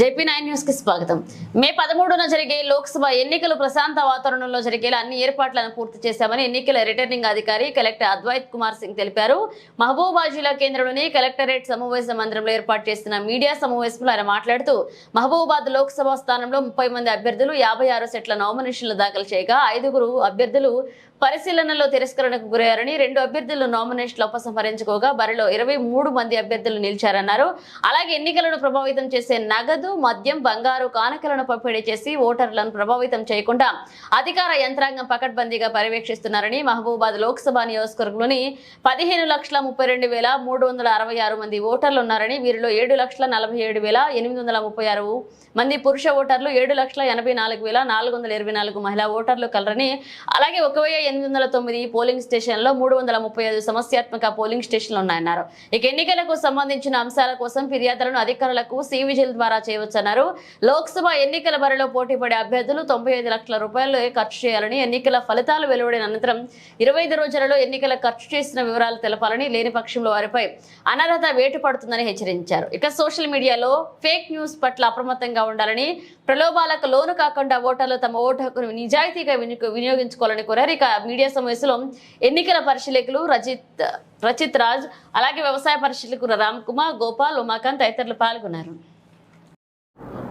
JP nine న్యూస్కి స్వాగతం. మే పదమూడున జరిగే లోక్సభ ఎన్నికలు ప్రశాంత వాతావరణంలో జరిగేలా అన్ని ఏర్పాట్లను పూర్తి చేశామని ఎన్నికల రిటర్నింగ్ అధికారి కలెక్టర్ అద్వైత్ కుమార్ సింగ్ తెలిపారు. మహబూబా జిల్లా కేంద్రంలోని కలెక్టరేట్ సమావేశ మందిరంలో ఏర్పాటు చేసిన మీడియా సమావేశంలో ఆయన మాట్లాడుతూ మహబూబాద్ లోక్సభ స్థానంలో ముప్పై మంది అభ్యర్థులు యాభై ఆరు సెట్ల నామినేషన్లు దాఖలు చేయగా ఐదుగురు అభ్యర్థులు పరిశీలనలో తిరస్కరణకు గురయ్యారని రెండు అభ్యర్థులు నామినేషన్లు ఉపసంహరించుకోగా బరిలో ఇరవై మూడు మంది అభ్యర్థులు నిలిచారన్నారు. అలాగే ఎన్నికలను ప్రభావితం చేసే నగదు మద్యం బంగారు కానుకలను పంపిణీ చేసి ఓటర్లను ప్రభావితం చేయకుండా అధికార యంత్రాంగం పకడ్బందీగా పర్యవేక్షిస్తున్నారని మహబూబాద్ లోక్సభ నియోజకవర్గంలోని పదిహేను లక్షల ముప్పై రెండు వేల మూడు వందల అరవై ఆరు మంది ఓటర్లు ఉన్నారని వీరిలో ఏడు లక్షల నలభై ఏడు వేల ఎనిమిది వందల ముప్పై ఆరు మంది పురుష ఓటర్లు ఏడు లక్షల ఎనభై నాలుగు వేల నాలుగు వందల ఇరవై నాలుగు మహిళా ఓటర్లు కలరని అలాగే ఒక వెయ్యి ఎనిమిది వందల తొమ్మిది పోలింగ్ స్టేషన్లో మూడు వందల ముప్పై ఐదు సమస్యాత్మక పోలింగ్ స్టేషన్లు ఉన్నాయన్నారు. ఇక ఎన్నికలకు సంబంధించిన అంశాల కోసం ఫిర్యాదులను అధికారులకు సి విజిల్ ద్వారా చేయవచ్చన్నారు. లోక్సభ ఎన్నికల బరిలో పోటీ పడే అభ్యర్థులు తొంభై ఐదు లక్షల రూపాయలు ఖర్చు చేయాలని ఎన్నికల ఫలితాలు వెలువడిన అనంతరం ఇరవై ఐదు రోజులలో ఎన్నికల ఖర్చు చేసిన వివరాలు తెలపాలని లేని పక్షంలో వారిపై అనర్హత వేటు పడుతుందని హెచ్చరించారు. ఇక సోషల్ మీడియాలో ఫేక్ న్యూస్ పట్ల అప్రమత్తంగా ఉండాలని ప్రలోభాలకు లోను కాకుండా ఓటర్లు తమ ఓటు హక్కును నిజాయితీగా వినియోగ- వినియోగించుకోవాలని కోరారు. ఇక మీడియా సమావేశంలో ఎన్నికల పరిశీలకులు రజిత్ రచిత్ రాజ్ అలాగే వ్యవసాయ పరిశీలకులు రామ్ కుమార్ గోపాల్ ఉమాకాంత్ తదితరులు పాల్గొన్నారు.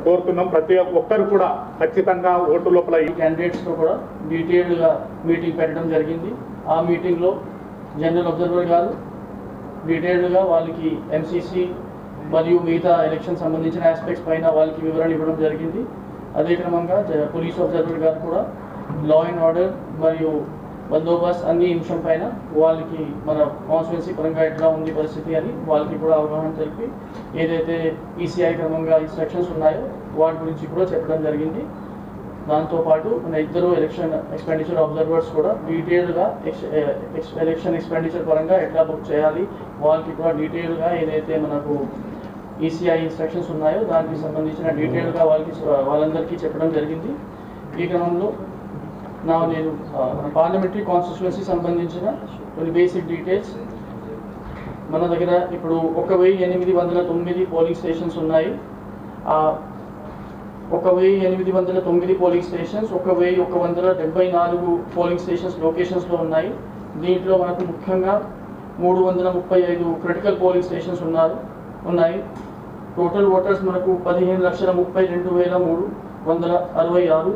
కోరుతున్నాం. ప్రతి ఒక్కరు కూడా ఖచ్చితంగా ఓటు లోపల ఈ క్యాండిడేట్స్తో కూడా డీటెయిల్డ్గా మీటింగ్ పెట్టడం జరిగింది. ఆ మీటింగ్లో జనరల్ అబ్జర్వర్ గారు డీటెయిల్డ్గా వాళ్ళకి ఎంసీసీ మరియు మిగతా ఎలక్షన్ సంబంధించిన ఆస్పెక్ట్స్ పైన వాళ్ళకి వివరణ ఇవ్వడం జరిగింది. అదే క్రమంగా జ- పోలీస్ అబ్జర్వర్ గారు కూడా లా అండ్ ఆర్డర్ మరియు బందోబస్త్ అన్ని అంశం పైన వాళ్ళకి మన కాన్స్టిట్యున్సీ పరంగా ఎట్లా ఉంది పరిస్థితి అని వాళ్ళకి కూడా అవగాహన తెలిపి ఏదైతే ఈసీఐ క్రమంగా ఇన్స్ట్రక్షన్స్ ఉన్నాయో వాటి గురించి కూడా చెప్పడం జరిగింది. దాంతోపాటు మన ఇద్దరు ఎలక్షన్ ఎక్స్పెండిచర్ అబ్జర్వర్స్ కూడా డీటెయిల్గా ఎలక్షన్ ఎక్స్పెండిచర్ పరంగా ఎట్లా బుక్ చేయాలి వాళ్ళకి కూడా డీటెయిల్గా ఏదైతే మనకు ఈసీఐ ఇన్స్ట్రక్షన్స్ ఉన్నాయో దానికి సంబంధించిన డీటెయిల్గా వాళ్ళకి వాళ్ళందరికీ చెప్పడం జరిగింది. ఈ క్రమంలో నా నేను మన పార్లమెంటరీ కాన్స్టిట్యువెన్సీ సంబంధించిన కొన్ని బేసిక్ డీటెయిల్స్ మన దగ్గర ఇప్పుడు ఒక వెయ్యి ఎనిమిది వందల తొమ్మిది పోలింగ్ స్టేషన్స్ ఉన్నాయి. ఆ ఒక వెయ్యి ఎనిమిది వందల తొమ్మిది పోలింగ్ స్టేషన్స్ ఒక వెయ్యి ఒక వందల డెబ్బై నాలుగు పోలింగ్ స్టేషన్స్ లొకేషన్స్లో ఉన్నాయి. దీంట్లో మనకు ముఖ్యంగా మూడు వందల ముప్పై ఐదు క్రిటికల్ పోలింగ్ స్టేషన్స్ ఉన్నారు ఉన్నాయి. టోటల్ ఓటర్స్ మనకు పదిహేను లక్షల ముప్పై రెండు వేల మూడు వందల అరవై ఆరు.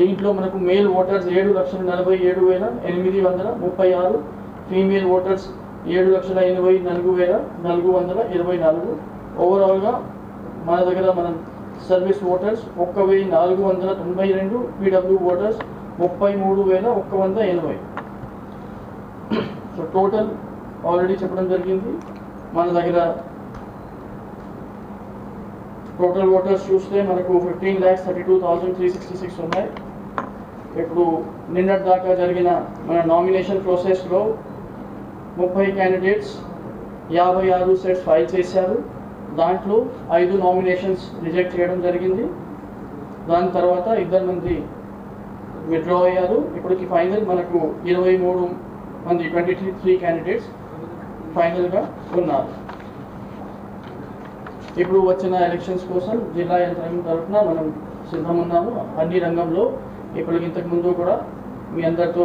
దీంట్లో మనకు మేల్ ఓటర్స్ ఏడు లక్షల నలభై ఏడు వేల ఎనిమిది వందల ముప్పై ఆరు. ఫీమేల్ ఓటర్స్ ఏడు లక్షల ఎనభై నాలుగు వేల నాలుగు వందల ఇరవై నాలుగు. ఓవరాల్గా మన దగ్గర మనం సర్వీస్ ఓటర్స్ ఒక్క వెయ్యి నాలుగు వందల తొంభై రెండు పీడబ్ల్యూ ఓటర్స్ ముప్పై మూడు వేల ఒక్క వంద ఎనభై. సో టోటల్ ఆల్రెడీ చెప్పడం జరిగింది. మన దగ్గర టోటల్ ఓటర్స్ చూస్తే మనకు fifteen lakhs thirty two thousand three sixty six ఉన్నాయి. ఇప్పుడు నిన్నటి దాకా జరిగిన మన నామినేషన్ ప్రాసెస్లో ముప్పై క్యాండిడేట్స్ యాభై ఆరు సెట్స్ ఫైల్ చేశారు. దాంట్లో ఐదు నామినేషన్స్ రిజెక్ట్ చేయడం జరిగింది. దాని తర్వాత ఇద్దరు మంది విత్డ్రా అయ్యారు. ఇప్పటికి ఫైనల్ మనకు ఇరవై మూడు మంది ట్వంటీ త్రీ త్రీ క్యాండిడేట్స్ ఫైనల్గా ఉన్నారు. ఇప్పుడు వచ్చిన ఎలక్షన్స్ కోసం జిల్లా యంత్రాంగం తరఫున మనం సిద్ధం ఉన్నాము. అన్ని రంగంలో ఇప్పటికి ఇంతకు ముందు కూడా మీ అందరితో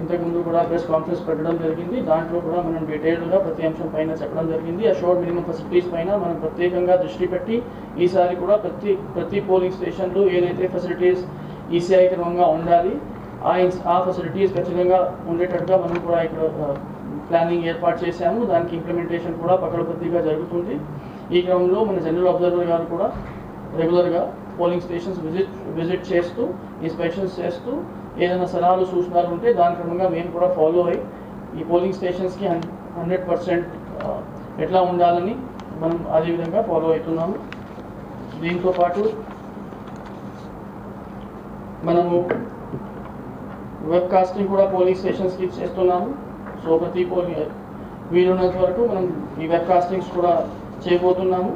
ఇంతకు ముందు కూడా ప్రెస్ కాన్ఫరెన్స్ పెట్టడం జరిగింది. దాంట్లో కూడా మనం డీటెయిల్డ్గా ప్రతి అంశం పైన చెప్పడం జరిగింది. అషోర్డ్ మినిమం ఫెసిలిటీస్ పైన మనం ప్రత్యేకంగా దృష్టి పెట్టి ఈసారి కూడా ప్రతి ప్రతి పోలింగ్ స్టేషన్లో ఏదైతే ఫెసిలిటీస్ ఈసీఐ క్రమంగా ఉండాలి ఆ ఆ ఫెసిలిటీస్ ఖచ్చితంగా ఉండేటట్టుగా మనం కూడా ఇక్కడ ప్లానింగ్ ఏర్పాటు చేశాము. దానికి ఇంప్లిమెంటేషన్ కూడా పకడ్బందీగా జరుగుతుంది. ఈ క్రమంలో మన జనరల్ అబ్జర్వర్ గారు కూడా రెగ్యులర్గా పోలింగ్ స్టేషన్స్ విజిట్ విజిట్ చేస్తూ ఇన్స్పెక్షన్స్ చేస్తూ ఏదైనా సలహాలు సూచనలు ఉంటే దాని క్రమంగా మేము కూడా ఫాలో అయ్యి ఈ పోలింగ్ స్టేషన్స్కి హండ్రెడ్ పర్సెంట్ ఎట్లా ఉండాలని మనం అదే విధంగా ఫాలో అవుతున్నాము. దీంతో పాటు మనము వెబ్ కాస్టింగ్ కూడా పోలింగ్ స్టేషన్స్కి చేస్తున్నాము. సో ప్రతి పోలింగ్ వీలున్నంత వరకు మనం ఈ వెబ్ కాస్టింగ్స్ కూడా చేయబోతున్నాము.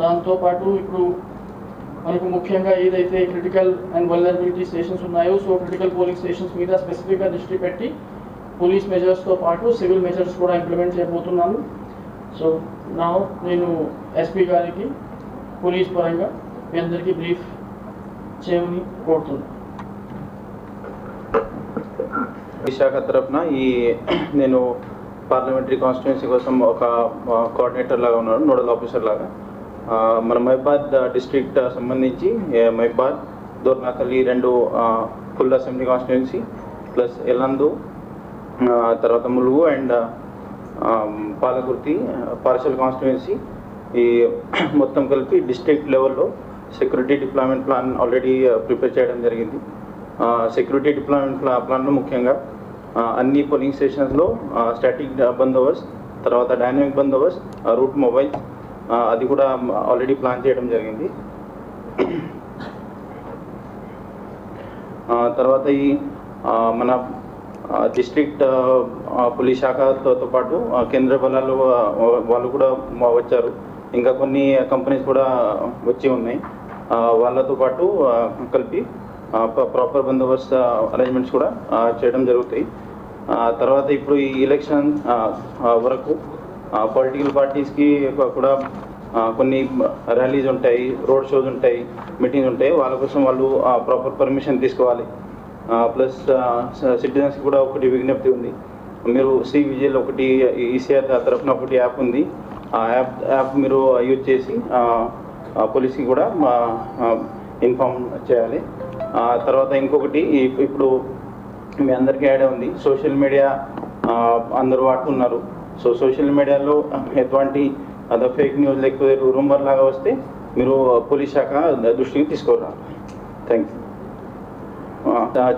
దాంతోపాటు ఇప్పుడు మనకు ముఖ్యంగా ఏదైతే క్రిటికల్ అండ్ వల్నరబిలిటీ స్టేషన్స్ ఉన్నాయో సో క్రిటికల్ పోలింగ్ స్టేషన్స్ మీద స్పెసిఫిక్గా దృష్టి పెట్టి పోలీస్ మెజర్స్తో పాటు సివిల్ మెజర్స్ కూడా ఇంప్లిమెంట్ చేయబోతున్నాను. సో నా నేను ఎస్పీ గారికి పోలీస్ పరంగా మీ అందరికీ బ్రీఫ్ చేయమని కోరుతున్నాను. విశాఖ తరఫున ఈ నేను పార్లమెంటరీ కాన్స్టిట్యున్సీ కోసం ఒక కోఆర్డినేటర్ లాగా ఉన్నాను నోడల్ ఆఫీసర్ లాగా. మన మహిబాద్ డిస్ట్రిక్ట్ సంబంధించి మహిబాద్ దోర్నాకల్ రెండు full assembly constituency plus Yellandu తర్వాత Mulugu and Palakurthi partial constituency. ఈ మొత్తం కలిపి డిస్ట్రిక్ట్ లెవెల్లో security deployment plan already prepare చేయడం జరిగింది. సెక్యూరిటీ డిప్లాయ్మెంట్ ప్లా ప్లాన్లో ముఖ్యంగా అన్ని పోలింగ్ స్టేషన్స్లో స్టాటిక్ బందోబస్త్ తర్వాత డైనమిక్ బందోబస్త్ రూట్ మొబైల్ అది కూడా ఆల్రెడీ ప్లాన్ చేయడం జరిగింది. తర్వాత ఈ మన డిస్ట్రిక్ట్ పోలీస్ శాఖతో పాటు కేంద్ర బలాలు వాళ్ళు కూడా వచ్చారు. ఇంకా కొన్ని కంపెనీస్ కూడా వచ్చి ఉన్నాయి. వాళ్ళతో పాటు కలిపి ప్రాపర్ బందోబస్తు అరేంజ్మెంట్స్ కూడా చేయడం జరుగుతాయి. తర్వాత ఇప్పుడు ఈ ఎలక్షన్ వరకు పొలిటికల్ పార్టీస్కి కూడా కొన్ని ర్యాలీస్ ఉంటాయి రోడ్ షోస్ ఉంటాయి మీటింగ్స్ ఉంటాయి. వాళ్ళ కోసం వాళ్ళు ప్రాపర్ పర్మిషన్ తీసుకోవాలి. ప్లస్ సిటిజన్స్కి కూడా ఒకటి విజ్ఞప్తి ఉంది. మీరు సి విజిల్ ఒకటి ఈసీఆర్ తరఫున ఒకటి యాప్ ఉంది. ఆ యాప్ యాప్ మీరు యూజ్ చేసి పోలీస్కి కూడా ఇన్ఫామ్ చేయాలి. తర్వాత ఇంకొకటి ఇప్పుడు మీ అందరికీ ఐడియా ఉంది. సోషల్ మీడియా అందరూ వాడుతున్నారు. సో సోషల్ మీడియాలో ఎటువంటి అదే ఫేక్ న్యూస్ లేకపోతే రూమర్ లాగా వస్తే మీరు పోలీస్ శాఖ దృష్టికి తీసుకురావాలి థ్యాంక్ యూ.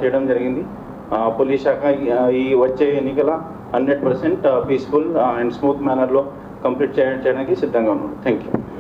చేయడం జరిగింది. పోలీస్ శాఖ ఈ- వచ్చే ఎన్నికల hundred percent peaceful and smooth manner complete చేయడానికి సిద్ధంగా ఉన్నాడు థ్యాంక్ యూ.